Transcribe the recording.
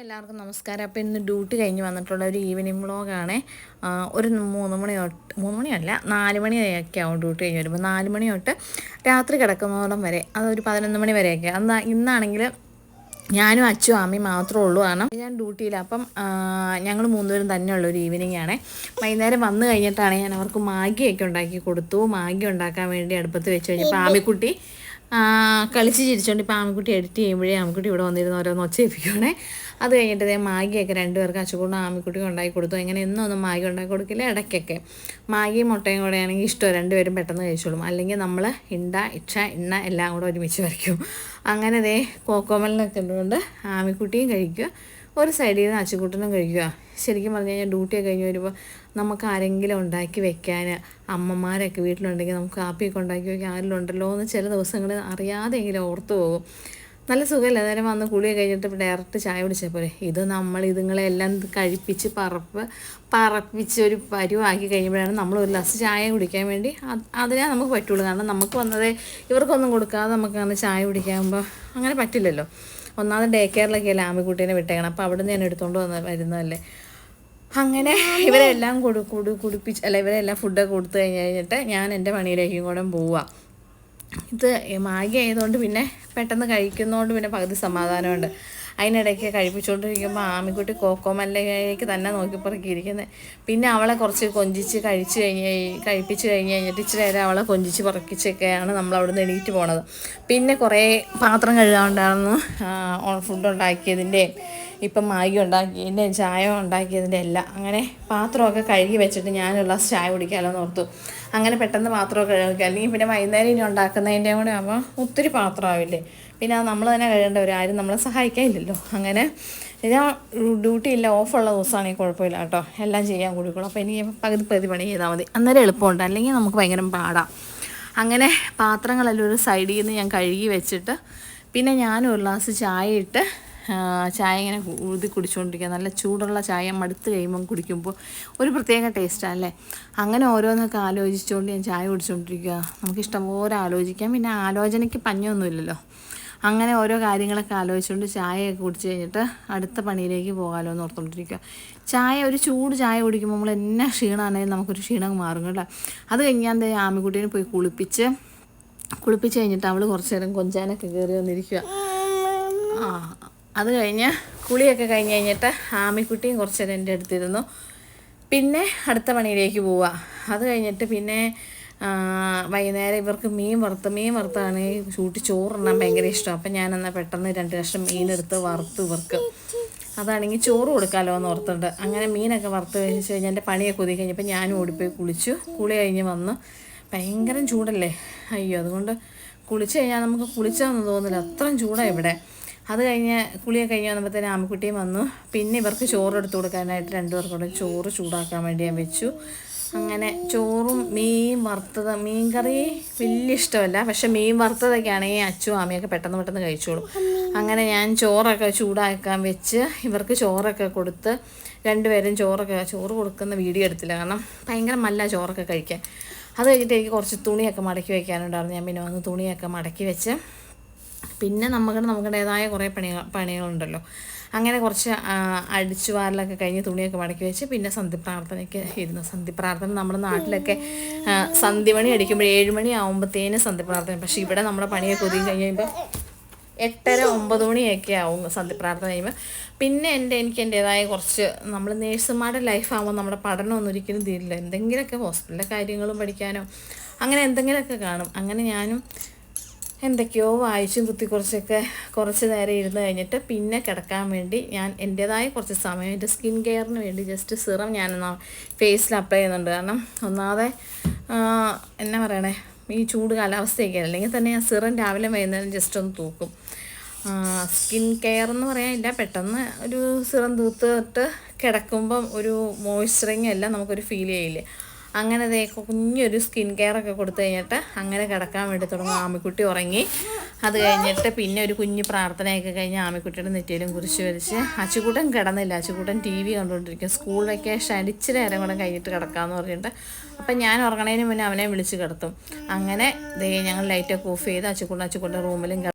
എല്ലാവർക്കും നമസ്കാരം. അപ്പോൾ ഇന്ന് ഡ്യൂട്ടി കഴിഞ്ഞ് വന്നിട്ടുള്ള ഒരു ഈവനിങ് വ്ളോഗാണ്. ഒരു മൂന്ന് മണി തൊട്ട് മൂന്ന് മണിയല്ല നാല് മണിയൊക്കെ ആവും ഡ്യൂട്ടി കഴിഞ്ഞ് വരുമ്പോൾ നാല് മണി തൊട്ട് രാത്രി കിടക്കുന്നതോളം വരെ അതൊരു പതിനൊന്ന് മണി വരെയൊക്കെ. അന്ന് ഇന്നാണെങ്കിൽ ഞാനും അച്ഛനും അമ്മയും മാത്രമേ ഉള്ളൂ. കാരണം ഞാൻ ഡ്യൂട്ടിയില്ല അപ്പം ഞങ്ങൾ മൂന്നുപേരും തന്നെയുള്ള ഒരു ഈവനിങ് ആണ്. വൈകുന്നേരം വന്നു കഴിഞ്ഞിട്ടാണ് ഞാൻ അവർക്ക് മാഗിയൊക്കെ ഉണ്ടാക്കി കൊടുത്തു. മാഗി ഉണ്ടാക്കാൻ വേണ്ടി അടുപ്പത്ത് വെച്ച് കഴിഞ്ഞപ്പോൾ ആമിക്കുട്ടി കളിച്ച് ചിരിച്ചോണ്ട് ഇപ്പോൾ ആമിക്കുട്ടി എഡിറ്റ് ചെയ്യുമ്പോഴേ ആമിക്കുട്ടി ഇവിടെ വന്നിരുന്ന ഓരോന്ന് ഒച്ചയിപ്പിക്കണേ അത് കഴിഞ്ഞിട്ട് ഇതേ മാഗിയൊക്കെ രണ്ടുപേർക്ക് അച്ചുകൂടും ആമിക്കുട്ടിയും ഉണ്ടാക്കി കൊടുത്തു. അങ്ങനെ എന്നും ഒന്നും മാഗി ഉണ്ടാക്കി കൊടുക്കില്ല ഇടയ്ക്കൊക്കെ. മാഗി മുട്ടയും കൂടെ ആണെങ്കിൽ ഇഷ്ടം രണ്ടുപേരും പെട്ടെന്ന് കഴിച്ചോളും. അല്ലെങ്കിൽ നമ്മൾ ഇണ്ട ഇച്ഛ ഇണ്ണ എല്ലാം കൂടെ ഒരുമിച്ച് വരയ്ക്കും. അങ്ങനെ ദേ കോക്കോമലിനൊക്കെ ഉള്ളതുകൊണ്ട് ആമിക്കുട്ടിയും കഴിക്കുക. ഒരു സൈഡിൽ നിന്ന് അച്ചുകൂട്ടനും കഴിക്കുക. ശരിക്കും പറഞ്ഞു കഴിഞ്ഞാൽ ഡ്യൂട്ടിയൊക്കെ കഴിഞ്ഞ് വരുമ്പോൾ നമുക്ക് ആരെങ്കിലും ഉണ്ടാക്കി വെക്കാൻ അമ്മമാരൊക്കെ വീട്ടിലുണ്ടെങ്കിൽ നമുക്ക് കാപ്പിയൊക്കെ ഉണ്ടാക്കി വെക്കാൻ ആരെങ്കിലും ഉണ്ടല്ലോ എന്ന് ചില ദിവസങ്ങളിൽ അറിയാതെങ്കിലും ഓർത്തു പോകും. നല്ല സുഖമല്ല? നേരം വന്ന് കുളിയൊക്കെ കഴിഞ്ഞിട്ട് ഡയറക്റ്റ് ചായ കുടിച്ചാൽ പോലെ ഇത് നമ്മൾ ഇതുങ്ങളെല്ലാം കഴിപ്പിച്ച് പറപ്പ് പറപ്പിച്ച് ഒരു പരുവാക്കി കഴിയുമ്പോഴാണ് നമ്മൾ ഒരു ലസ് ചായ കുടിക്കാൻ വേണ്ടി അതിനാ നമുക്ക് പറ്റുള്ളൂ. കാരണം നമുക്ക് വന്നതേ ഇവർക്കൊന്നും കൊടുക്കാതെ നമുക്ക് അങ്ങനെ ചായ കുടിക്കാകുമ്പോൾ അങ്ങനെ പറ്റില്ലല്ലോ. ഒന്നാമത് ഡേ കെയറിലൊക്കെ അല്ലേ ആമിക്കുട്ടീനെ വിട്ടേക്കണം. അപ്പോൾ അവിടെ നിന്ന് ഞാൻ എടുത്തുകൊണ്ട് വന്ന് വരുന്നതല്ലേ. അങ്ങനെ ഇവരെല്ലാം കൊടു കൊടു കുടിപ്പിച്ച് അല്ല ഇവരെല്ലാം ഫുഡൊക്കെ കൊടുത്തു കഴിഞ്ഞ് കഴിഞ്ഞിട്ട് ഞാൻ എന്റെ പണിയിലേക്കും കൂടെ പോവാം. ഇത് മാഗി ആയതുകൊണ്ട് പിന്നെ പെട്ടെന്ന് കഴിക്കുന്നതുകൊണ്ട് പിന്നെ പകുതി സമാധാനമുണ്ട്. അതിനിടയ്ക്ക് കഴിപ്പിച്ചുകൊണ്ടിരിക്കുമ്പോൾ ആമിക്കുട്ടി കോക്കോമല്ലയ്ക്ക് തന്നെ നോക്കി പിന്നെ അവളെ കുറച്ച് കൊഞ്ചിച്ച് കഴിച്ചു കഴിഞ്ഞ് കഴിപ്പിച്ച് കഴിഞ്ഞ് കഴിഞ്ഞിട്ട് ഇച്ചിരി നേരം അവളെ കൊഞ്ചിച്ച് പറക്കിച്ചൊക്കെയാണ് നമ്മൾ അവിടെ നിന്ന് എണീറ്റ് പോണത്. പിന്നെ കുറേ പാത്രം കഴുകാണ്ടായിരുന്നു ഫുഡ് ഉണ്ടാക്കിയതിന്റെയും ഇപ്പം മാഗി ഉണ്ടാക്കിയതിന്റെ ചായ ഉണ്ടാക്കിയതിന്റെ എല്ലാം. അങ്ങനെ പാത്രമൊക്കെ കഴുകി വെച്ചിട്ട് ഞാനുള്ള ചായ കുടിക്കാമല്ലോ എന്ന് ഓർത്തു. അങ്ങനെ പെട്ടെന്ന് പാത്രമൊക്കെ കഴുകി അല്ലെങ്കിൽ പിന്നെ വൈകുന്നേരം ഇനി ഉണ്ടാക്കുന്നതിന്റെ കൂടെ ആകുമ്പോൾ ഒത്തിരി പാത്രമാവില്ലേ പിന്നെ നമ്മൾ തന്നെ കഴുകേണ്ടവർ ആരും നമ്മളെ സഹായിക്കാനില്ലല്ലോ. അങ്ങനെ ഞാൻ ഡ്യൂട്ടി ഇല്ല ഓഫുള്ള ദിവസമാണെങ്കിൽ കുഴപ്പമില്ല കേട്ടോ. എല്ലാം ചെയ്യാൻ കൊടുക്കുള്ളൂ അപ്പോൾ എനിക്ക് പകുതി പകുതി പണി ചെയ്താൽ മതി. അന്നേരം എളുപ്പമുണ്ട്. അല്ലെങ്കിൽ നമുക്ക് ഭയങ്കര പാടാം. അങ്ങനെ പാത്രങ്ങളെല്ലാം ഒരു സൈഡിൽ നിന്ന് ഞാൻ കഴുകി വെച്ചിട്ട് പിന്നെ ഞാൻ ഒരു ഗ്ലാസ് ചായ ഇട്ട് ചായ ഇങ്ങനെ ഊതി കുടിച്ചുകൊണ്ടിരിക്കുക നല്ല ചൂടുള്ള ചായ മടുത്ത് കഴിയുമ്പം കുടിക്കുമ്പോൾ ഒരു പ്രത്യേക ടേസ്റ്റാണ് അല്ലേ അങ്ങനെ ഓരോന്നൊക്കെ ആലോചിച്ചുകൊണ്ട് ഞാൻ ചായ കുടിച്ചുകൊണ്ടിരിക്കുക നമുക്ക് ഇഷ്ടംപോലെ ആലോചിക്കാം. പിന്നെ ആലോചനയ്ക്ക് പഞ്ഞൊന്നുമില്ലല്ലോ. അങ്ങനെ ഓരോ കാര്യങ്ങളൊക്കെ ആലോചിച്ചുകൊണ്ട് ചായയൊക്കെ കുടിച്ച് കഴിഞ്ഞിട്ട് അടുത്ത പണിയിലേക്ക് പോകാമല്ലോ എന്ന് ഓർത്തുകൊണ്ടിരിക്കുക. ചായ ഒരു ചൂട് ചായ കുടിക്കുമ്പോൾ നമ്മൾ എന്നെ ക്ഷീണമാണെങ്കിൽ നമുക്കൊരു ക്ഷീണം മാറും കേട്ടോ. അത് കഴിഞ്ഞാൽ എന്താ ആമിക്കുട്ടീനെ പോയി കുളിപ്പിച്ച് കുളിപ്പിച്ച് കഴിഞ്ഞിട്ട് അവൾ കുറച്ച് നേരം കൊഞ്ചാനൊക്കെ കയറി വന്നിരിക്കുക. ആ അത് കഴിഞ്ഞ് കുളിയൊക്കെ കഴിഞ്ഞ് കഴിഞ്ഞിട്ട് ആമിക്കുട്ടിയും കുറച്ച് നേരം എന്റെ അടുത്തിരുന്നു പിന്നെ അടുത്ത പണിയിലേക്ക് പോവുക. അത് കഴിഞ്ഞിട്ട് പിന്നെ വൈകുന്നേരം ഇവർക്ക് മീൻ വറുത്ത് മീൻ വറുത്താണ് ചൂട്ടി ചോറുണ്ണാൻ ഭയങ്കര ഇഷ്ടം. അപ്പം ഞാനെന്നാൽ പെട്ടെന്ന് രണ്ട് കഷ്ണം മീനെടുത്ത് വറുത്ത് ഇവർക്ക്. അതാണെങ്കിൽ ചോറ് കൊടുക്കാമല്ലോ എന്ന് ഓർത്തുണ്ട് അങ്ങനെ മീനൊക്കെ വറുത്ത് കഴിച്ച് കഴിഞ്ഞാൽ എന്റെ പണിയൊക്കെ ഒതുക്കി കഴിഞ്ഞപ്പോൾ ഞാനും ഓടിപ്പോയി കുളിച്ചു. കുളി കഴിഞ്ഞ് വന്ന് ഭയങ്കര ചൂടല്ലേ? അയ്യോ അതുകൊണ്ട് കുളിച്ച് കഴിഞ്ഞാൽ നമുക്ക് കുളിച്ചതെന്ന് തോന്നില്ല അത്രയും ചൂടാണ് ഇവിടെ. അത് കഴിഞ്ഞ് കുളിയൊക്കെ കഴിഞ്ഞ് വന്നപ്പോഴത്തേന് ആമക്കുട്ടിയും വന്നു. പിന്നെ ഇവർക്ക് ചോറ് എടുത്ത് കൊടുക്കാനായിട്ട് രണ്ടുപേർക്കൂടെ ചോറ് ചൂടാക്കാൻ വേണ്ടി ഞാൻ വെച്ചു. അങ്ങനെ ചോറും മീൻ വറുത്തത് മീൻ കറി വലിയ ഇഷ്ടമല്ല. പക്ഷെ മീൻ വറുത്തതൊക്കെ ആണെങ്കിൽ അച്ചു അമ്മയൊക്കെ പെട്ടെന്ന് പെട്ടെന്ന് കഴിച്ചോളും. അങ്ങനെ ഞാൻ ചോറൊക്കെ ചൂടാക്കാൻ വെച്ച് ഇവർക്ക് ചോറൊക്കെ കൊടുത്ത് രണ്ടുപേരും ചോറൊക്കെ ചോറ് കൊടുക്കുന്ന വീഡിയോ എടുത്തില്ല. കാരണം ഭയങ്കര മല്ല ചോറൊക്കെ കഴിക്കാൻ. അത് കഴിഞ്ഞിട്ട് എനിക്ക് കുറച്ച് തുണിയൊക്കെ മടക്കി വയ്ക്കാനുണ്ടായിരുന്നു ഞാൻ പിന്നെ വന്ന് തുണിയൊക്കെ മടക്കി വെച്ച് പിന്നെ നമുക്ക് നമുക്കുടേതായ കുറേ പണികൾ പണികളുണ്ടല്ലോ. അങ്ങനെ കുറച്ച് അടിച്ചു വാരലൊക്കെ കഴിഞ്ഞ് തുണിയൊക്കെ മടക്കി വെച്ച് പിന്നെ സന്ധി പ്രാർത്ഥനയ്ക്ക് ഇരുന്നു. സന്ധി പ്രാർത്ഥന നമ്മുടെ നാട്ടിലൊക്കെ സന്ധ്യമണി അടിക്കുമ്പോൾ ഏഴുമണി ആകുമ്പോഴത്തേനും സന്ധി പ്രാർത്ഥന പക്ഷേ ഇവിടെ നമ്മുടെ പണിയൊക്കെ ഒതുങ്ങി കഴിയുമ്പോൾ എട്ടര ഒമ്പത് മണിയൊക്കെ ആവും സന്ധി പ്രാർത്ഥന കഴിയുമ്പോൾ പിന്നെ എന്റെ എനിക്ക് എന്റേതായ കുറച്ച് നമ്മൾ നേഴ്സുമാരുടെ ലൈഫാകുമ്പോൾ നമ്മുടെ പഠനമൊന്നും ഒരിക്കലും തീരില്ല. എന്തെങ്കിലുമൊക്കെ ഹോസ്പിറ്റലിലെ കാര്യങ്ങളും പഠിക്കാനോ അങ്ങനെ എന്തെങ്കിലുമൊക്കെ കാണും. അങ്ങനെ ഞാനും എന്തൊക്കെയോ വായിച്ചും കുത്തി കുറച്ചൊക്കെ കുറച്ച് നേരം ഇരുന്ന് കഴിഞ്ഞിട്ട് പിന്നെ കിടക്കാൻ വേണ്ടി ഞാൻ എന്റേതായ കുറച്ച് സമയം എന്റെ സ്കിൻ കെയറിന് വേണ്ടി ജസ്റ്റ് സിറം ഞാൻ ഫേസിൽ അപ്ലൈ ചെയ്യുന്നുണ്ട്. കാരണം ഒന്നാതെ എന്നാ പറയണേ ഈ ചൂട് കാലാവസ്ഥയൊക്കെ അല്ലെങ്കിൽ തന്നെ ഞാൻ സിറം രാവിലെ വൈകുന്നേരം ജസ്റ്റ് ഒന്ന് തൂക്കും. സ്കിൻ കെയർ എന്ന് പറയാനില്ല പെട്ടെന്ന് ഒരു സിറം തീർത്തിട്ട് കിടക്കുമ്പം ഒരു മോയ്സ്ചറിങ് എല്ലാം നമുക്കൊരു ഫീൽ ചെയ്യില്ലേ? അങ്ങനെ ദേ കുഞ്ഞൊരു സ്കിൻ കെയർ ഒക്കെ കൊടുത്തു കഴിഞ്ഞിട്ട് അങ്ങനെ കിടക്കാൻ വേണ്ടി തുടങ്ങും. ആമിക്കുട്ടി ഉറങ്ങി. അത് കഴിഞ്ഞിട്ട് പിന്നെ ഒരു കുഞ്ഞ് പ്രാർത്ഥനയൊക്കെ കഴിഞ്ഞ് ആമിക്കുട്ടിയുടെ നെറ്റിയിലും കുറിച്ച് വരച്ച് അച്ചുകൂട്ടൻ കിടന്നില്ല. അച്ചുകൂട്ടൻ ടി വി കണ്ടുകൊണ്ടിരിക്കും വെക്കേഷൻ അടിച്ചിട്ട് നേരം കൂടെ കഴിഞ്ഞിട്ട് കിടക്കാമെന്ന് പറഞ്ഞിട്ട്. അപ്പം ഞാൻ ഉറങ്ങണതിന് മുന്നേ അവനെ വിളിച്ച് കിടത്തും. അങ്ങനെ ദേ ഞങ്ങൾ ലൈറ്റൊക്കെ ഓഫ് ചെയ്ത് അച്ചുകൂട്ടൻ അച്ചുകൂട്ടൻ റൂമിലും